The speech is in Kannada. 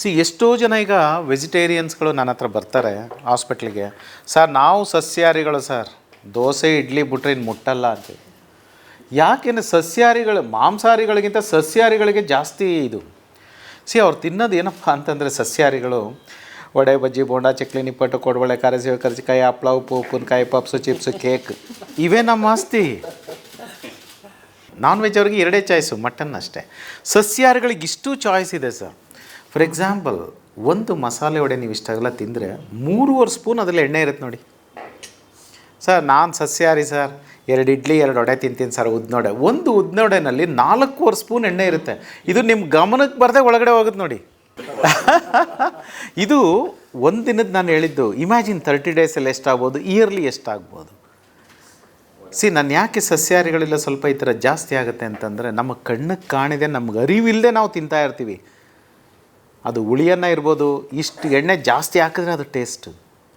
ಸಿ ಎಷ್ಟೋ ಜನ ಈಗ ವೆಜಿಟೇರಿಯನ್ಸ್ಗಳು ನನ್ನ ಹತ್ರ ಬರ್ತಾರೆ ಹಾಸ್ಪಿಟ್ಲಿಗೆ. ಸರ್, ನಾವು ಸಸ್ಯಾಹಾರಿಗಳು ಸರ್. ದೋಸೆ, ಇಡ್ಲಿ ಬಿಟ್ರೆ ಇನ್ನು ಮುಟ್ಟಲ್ಲ ಅಂತ ಯಾಕೆಂದರೆ ಸಸ್ಯಾಹಾರಿಗಳು, ಮಾಂಸಾಹಾರಿಗಳಿಗಿಂತ ಸಸ್ಯಾಹಾರಿಗಳಿಗೆ ಜಾಸ್ತಿ ಇದು. ಸಿ ಅವ್ರು ತಿನ್ನೋದು ಏನಪ್ಪ ಅಂತಂದರೆ ಸಸ್ಯಾಹಾರಿಗಳು. ವಡೆ, ಬಜ್ಜಿ, ಬೋಂಡಾ, ಚಕ್ಲಿ, ನಿಪ್ಪಟ್ಟು, ಕೊಡಬಳೆ ಸೇವೆ ಕರ್ಜಿಕಾಯಿ, ಹಪ್ಳ, ಉಪ್ಪು, ಉಪ್ಪಿನಕಾಯಿ, ಪಪ್ಸು, ಚಿಪ್ಸು, ಕೇಕ್. ಇವೇ ನಮ್ಮ ಆಸ್ತಿ. ನಾನ್ ವೆಜ್ ಅವ್ರಿಗೆ ಎರಡೇ ಚಾಯ್ಸು, ಮಟನ್ ಅಷ್ಟೇ. ಸಸ್ಯಾಹಾರಿಗಳಿಗೆ ಇಷ್ಟು ಚಾಯ್ಸ್ ಇದೆ ಸರ್. ಫಾರ್ ಎಕ್ಸಾಂಪಲ್ ಒಂದು ಮಸಾಲೆ ವಡೆ ನೀವು ಇಷ್ಟಾಗಲ್ಲ ತಿಂದರೆ ಮೂರುವರೆ ಸ್ಪೂನ್ ಅದರಲ್ಲಿ ಎಣ್ಣೆ ಇರುತ್ತೆ ನೋಡಿ. ಸರ್ ನಾನು ಸಸ್ಯಾಹಾರಿ ಸರ್ ಎರಡು ಇಡ್ಲಿ, ಎರಡು ವಡೆ ತಿಂತೀನಿ ಸರ್ ಉದ್ನೋಡೆ ಒಂದು ಉದ್ನೋಡೆನಲ್ಲಿ ನಾಲ್ಕೂವರೆ ಸ್ಪೂನ್ ಎಣ್ಣೆ ಇರುತ್ತೆ. ಇದು ನಿಮ್ಮ ಗಮನಕ್ಕೆ ಬರದೆ ಒಳಗಡೆ ಹೋಗುತ್ತೆ ನೋಡಿ. ಇದು ಒಂದು ದಿನದ ನಾನು ಹೇಳಿದ್ದು ಇಮ್ಯಾಜಿನ್ ತರ್ಟಿ ಡೇಸಲ್ಲಿ ಎಷ್ಟಾಗ್ಬೋದು? ಇಯರ್ಲಿ ಎಷ್ಟಾಗ್ಬೋದು? ಸಿ ನಾನು ಯಾಕೆ ಸಸ್ಯಾಹಾರಿಗಳೆಲ್ಲ ಸ್ವಲ್ಪ ಈ ಥರ ಜಾಸ್ತಿ ಆಗುತ್ತೆ ಅಂತಂದರೆ, ನಮ್ಮ ಕಣ್ಣಿಗೆ ಕಾಣಿದೆ, ನಮ್ಗೆ ಅರಿವಿಲ್ಲದೆ ನಾವು ತಿಂತಾ ಇರ್ತೀವಿ. ಅದು ಹುಳಿಯನ್ನು ಇರ್ಬೋದು ಇಷ್ಟು ಎಣ್ಣೆ ಜಾಸ್ತಿ ಹಾಕಿದ್ರೆ ಅದು ಟೇಸ್ಟು